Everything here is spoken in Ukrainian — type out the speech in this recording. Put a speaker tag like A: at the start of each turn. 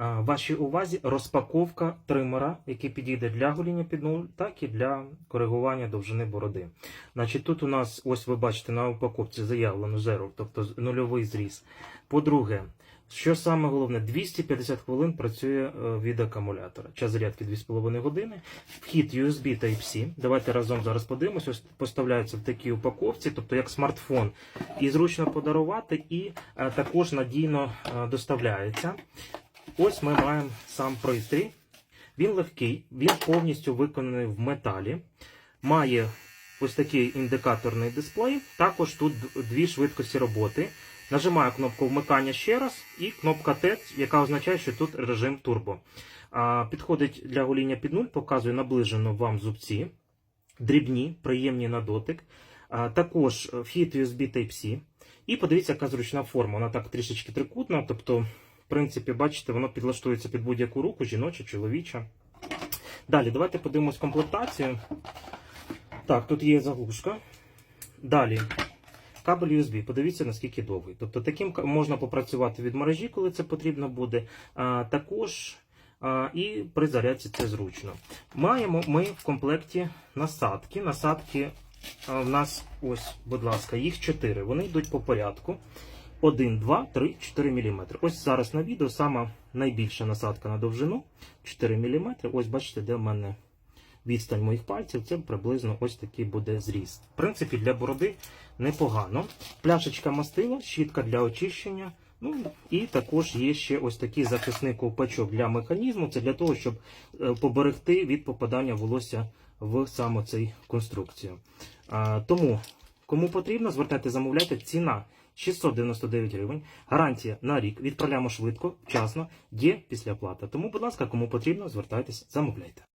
A: Вашій увазі розпаковка тримера, який підійде для гоління під нуль, так і для коригування довжини бороди. Значить, тут у нас, ось ви бачите, на упаковці заявлено zero, тобто нульовий зріз. По-друге, що саме головне, 250 хвилин працює е, від акумулятора. Час зарядки 2,5 години. Вхід USB Type-C. Давайте разом зараз подивимось. Ось поставляється в такій упаковці, тобто як смартфон. І зручно подарувати, і е, також надійно е, доставляється. Ось ми маємо сам пристрій. Він легкий, він повністю виконаний в металі. Має ось такий індикаторний дисплей. Також тут дві швидкості роботи. Нажимаю кнопку вмикання ще раз, і кнопка Т, яка означає, що тут режим турбо. Підходить для гоління під нуль, показує наближено вам зубці, дрібні, приємні на дотик. Також е, вхід USB Type-C. І подивіться, яка зручна форма. Вона так трішечки трикутна, тобто, принципі, бачите, воно підлаштується під будь-яку руку, жіноча, чоловіча. Далі, давайте подивимось комплектацію. Так, тут є заглушка. Далі. Кабель USB, подивіться, наскільки довгий. Тобто таким можна попрацювати від мережі, коли це потрібно буде. А, також а, і при зарядці це зручно. Маємо ми в комплекті насадки. Насадки а, в нас, ось, будь ласка, їх 4. Вони йдуть по порядку. 1, 2, 3, 4 мм. Ось зараз на відео сама найбільша насадка на довжину 4 мм. Ось бачите, де в мене відстань моїх пальців. Це приблизно ось такий буде зріст. В принципі, для бороди непогано. Пляшечка мастила, щітка для очищення. Ну і також є ще ось такий захисний ковпачок для механізму. Це для того, щоб е, поберегти від попадання волосся в саме цей конструкцію. Тому, кому потрібно, звертайте, замовляйте. Ціна 699 гривень. Гарантія на рік. Відправляємо швидко, вчасно, є після оплата. Тому, будь ласка, кому потрібно, звертайтесь, замовляйте.